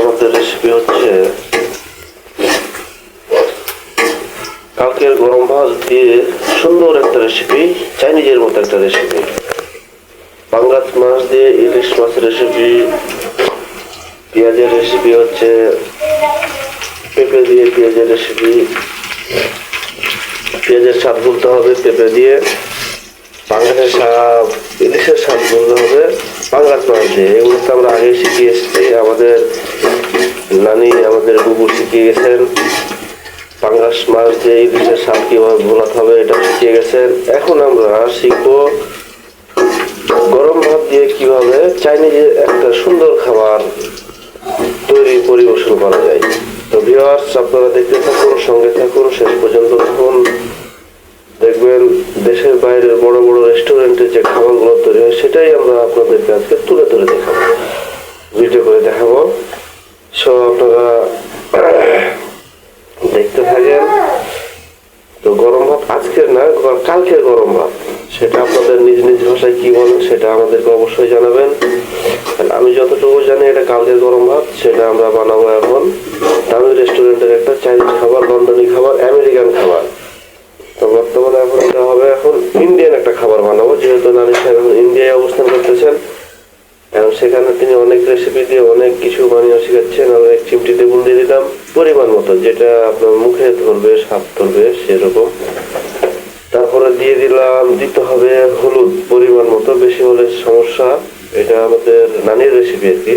আমাদের রেসিপি হচ্ছে কালকের গরম ভাত দিয়ে সুন্দর একটা রেসিপি চাইনিজের মতো একটা রেসিপি পাঙ্গাস মাছ দিয়ে ইলিশ মাছের রেসিপি পেঁয়াজের রেসিপি হচ্ছে, পেঁপে দিয়ে পেঁয়াজের রেসিপি পেঁয়াজের স্বাদ বলতে হবে পেঁপে দিয়ে। পাঙ্গাসের স্বাদ ইলিশের স্বাদ বলতে হবে পাঙ্গাস মাছ দিয়ে এগুলো তো আমরা আগে শিখিয়ে এসেছি। আমাদের নানি আমাদের বুবু শিখিয়ে গেছেন। পাঙ্গাস মাছ দিয়ে ইলিশের স্বাদ কীভাবে ভোলাতে হবে এটা শিখিয়ে গেছেন। এখন আমরা শিখব গরম ভাত দিয়ে কীভাবে চাইনিজের একটা সুন্দর খাবার তৈরি পরিবেশন করা যায়। তো ভিওয়ার্স আপনারা দেখতে থাকুন, সঙ্গে থাকুন, শেষ পর্যন্ত থাকুন। দেখবেন দেশের বাইরের বড় বড় রেস্টুরেন্টে যে খাবারগুলো তৈরি হয়, সেটাই আমরা আপনাদেরকে আজকে তুলে তুলে দেখাবো। ভিডিও করে দেখাবো। সো আপনারা দেখতে থাকেন। তো গরম ভাত আজকের না কালকের গরম ভাত। সেটা আপনাদের নিজ নিজ ভাষায় কি বলেন, সেটা আমাদেরকে অবশ্যই জানাবেন। আমি যতটুকু জানি, এটা কালকের গরম ভাত, সেটা আমরা বানাবো এখন। দামি রেস্টুরেন্টের একটা চাইনিজ খাবার আমেরিকান খাবার তো বর্তমানে এখন এটা হবে এখন ইন্ডিয়ান একটা খাবার বানাবো যেহেতু নানি সাহেব ইন্ডিয়ায় অবস্থান করতেছেন। এবং সেখানে তিনি অনেক রেসিপি দিয়ে অনেক কিছু বানিয়ে শিখাচ্ছেন। আমি এক চিমটি লেবুন দিয়ে দিলাম। পরিমাণ মতো, যেটা আপনার মুখে ধরবে, স্বাদ ধরবে, সেরকম। তারপরে দিয়ে দিলাম, দিতে হবে হলুদ পরিমাণ মতো, বেশি হলে সমস্যা। এটা আমাদের নানির রেসিপি আর কি।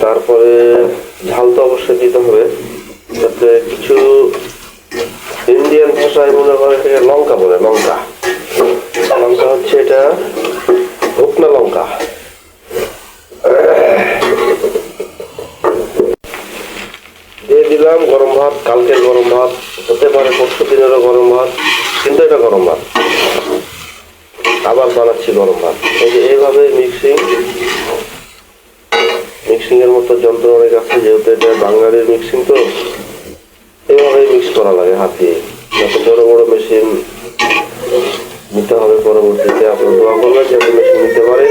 তারপরে ঝাল তো অবশ্যই দিতে হবে। তাতে কিছু ইন্ডিয়ান ভাষায় মনে করে এটাকে লঙ্কা বলে, লঙ্কা। লঙ্কা হচ্ছে এটা শুকনা লঙ্কা। দিয়ে দিলাম গরম ভাত, কালকের গরম ভাত, হতে পারে পরশু দিনেরও গরম ভাত, কিন্তু এটা গরম ভাত। আবার বানাচ্ছি গরম ভাত। এই যে এইভাবে মিক্সিং মিক্সিং এর মতো যন্ত্র অনেক আছে যেহেতু এটা বাঙালির মিক্সিং তো এইভাবেই মিক্স করা লাগে হাতে। যত বড় বড় মেশিন নিতে হবে পরবর্তীতে আপনার দোয়া করবেন যাতে মেশিন নিতে পারে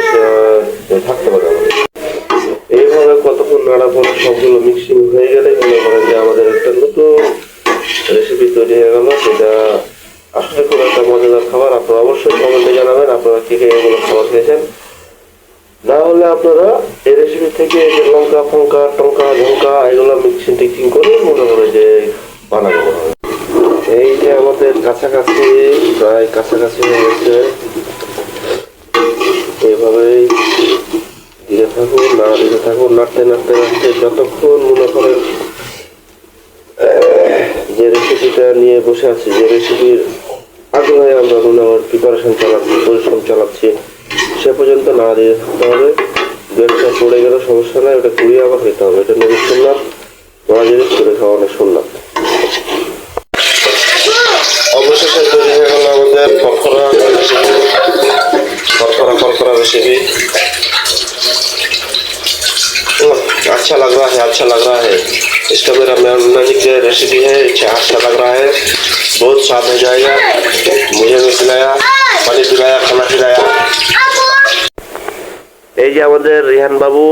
থাকতে পারে আমাদের। এইভাবে কতক্ষণ নাড়া পরে সবগুলো মিক্সিং হয়ে গেলে মনে করেন যে আমাদের একটা নতুন রেসিপি তৈরি হয়ে গেল, সেটা আসলে খুব একটা মজাদার খাবার। আপনারা অবশ্যই কমেন্টে জানাবেন, আপনারা কে কে এগুলো খাবার খেয়েছেন। না হলে আপনারা এই রেসিপি থেকে যে লঙ্কা ফঙ্কা টঙ্কা ঝঙ্কা এগুলো মিক্সিং টিক্সিং করে মনে করে যে বানানো এই যে আমাদের কাছাকাছি, প্রায় কাছাকাছি হয়ে গেছে। এইভাবেই দিতে থাকুন না দিতে থাকুন নাড়তে নাড়তে নাড়তে, যতক্ষণ মনে করেন যে রেসিপিটা নিয়ে বসে আছি, যে রেসিপির আগ্রহে আমরা মনে হয় প্রিপারেশন চালাচ্ছি, পরিশ্রম চালাচ্ছি, সে পর্যন্ত না দিয়ে থাকতে হবে। দু পড়ে গেলে, সমস্যা নাই, ওটা কুড়িয়ে আবার খেতে হবে। এটা নদীর শুনলাম জিনিস করে অনেক শুনলাম আমাদের খরখরা রেসিপি खरखरा खरखरा रेसिपी अच्छा लग रहा है अच्छा लग रहा है इसका मेरा मैजिक रेसिपी है अच्छा अच्छा लग रहा है बहुत स्वाद हो जाएगा मुझे भी खिलाया पानी पिलाया खाना खिलाया এই যে আমাদের রিহান বাবু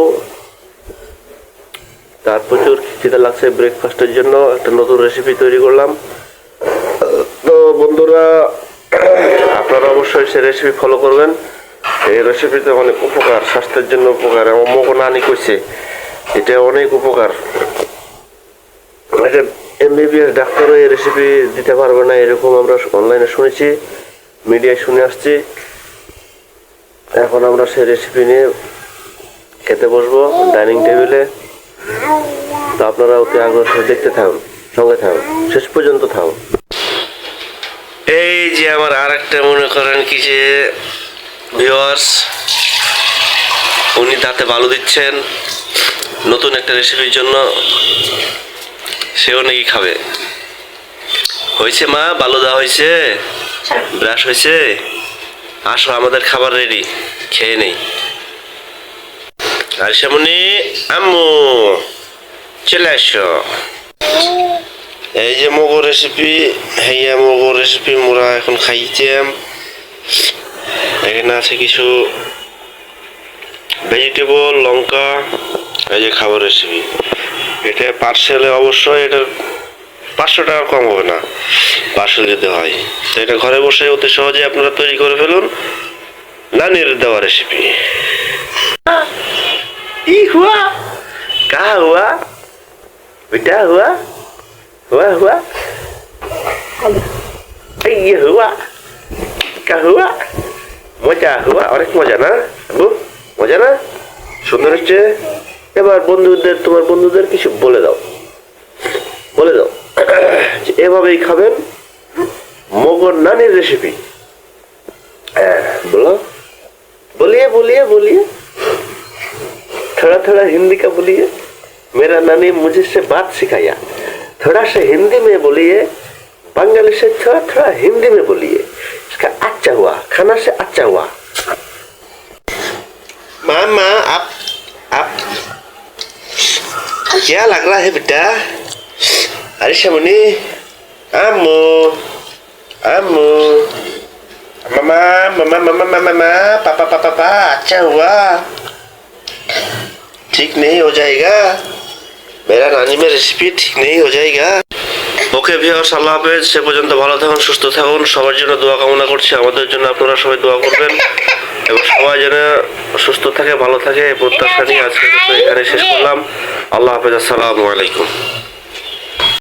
তার প্রচুর খিদে লাগছে ব্রেকফাস্টের জন্য একটা নতুন রেসিপি তৈরি করলাম তো বন্ধুরা আপনারা অবশ্যই সে রেসিপি ফলো করবেন। এই রেসিপিতে অনেক উপকার, স্বাস্থ্যের জন্য উপকার এবং মগো নানি কইছে, এটা অনেক উপকার। এটা এমবিবিএস ডাক্তারও এই রেসিপি দিতে পারবে না, এরকম আমরা অনলাইনে শুনেছি মিডিয়ায় শুনে আসছি। এখন আমরা সেই রেসিপি নিয়ে খেতে বসবো ডাইনিং টেবিলে তো আপনারা অতি আগ্রহ দেখতে থাকুন, সঙ্গে থাকুন। শেষ পর্যন্ত থাকুন। এই যে আমার আর একটা মনে করেন কি যে ভিওয়ার্স উনি দাঁতে বালু দিচ্ছেন। নতুন একটা রেসিপির জন্য সেও নাকি খাবে। হয়েছে মা বালু দেওয়া হয়েছে? ব্রাশ হয়েছে? আসো, আমাদের খাবার রেডি খেয়ে নেই। আর সেমনি আম্মু, চলে আসো। এই যে মগো রেসিপি হেয়া মগো রেসিপি মোরা এখন খাইতাম। এখানে আছে কিছু ভেজিটেবল লঙ্কা, এই যে খাবার রেসিপি এটা পার্সেলে অবশ্যই এটা পাঁচশো টাকা কম হবে না। পার্সেল দিতে হয়। তো এটা ঘরে বসে অতি সহজে আপনারা তৈরি করে ফেলুন। নানির দেওয়া রেসিপি ই হুয়া? কা হুয়া? বেটা হুয়া? হুয়া হুয়া এই ইয়ে হুয়া কা হুয়া মজা হুয়া অনেক মজা না আবু মজা না সুন্দর হচ্ছে এবার বন্ধুদের তোমার বন্ধুদের কিছু বলে দাও বলে দাও যে এভাবেই খাবেন মগর নানির রেসিপি হ্যাঁ बोलो बोलिए बोलिए बोलिए थोड़ा थोड़ा हिंदी का बोलिए मेरा नानी मुझे से बात सिखाया थोड़ा सा हिंदी में बोलिए बंगाली से थोड़ा थोड़ा हिंदी में बोलिए इसका अच्छा हुआ खाना से अच्छा हुआ मामा आप आप क्या लग रहा है बेटा अरे शमुनी आमू आमू मामा मामा मामा मामा मामा पापा पापा पापा अच्छा हुआ ठीक नहीं हो जाएगा মেরা নাজিমের রেসিপি ঠিক নেই ও জায়গা ওকে ভিওর আল্লাহ হাফেজ সে পর্যন্ত ভালো থাকুন সুস্থ থাকুন সবার জন্য দোয়া কামনা করছি আমাদের জন্য আপনারা সবাই দোয়া করবেন এবং সবাই যেন সুস্থ থাকে ভালো থাকে প্রত্যাশা নিয়ে আজকে এখানে শেষ করলাম আল্লাহ হাফেজ আসসালামু আলাইকুম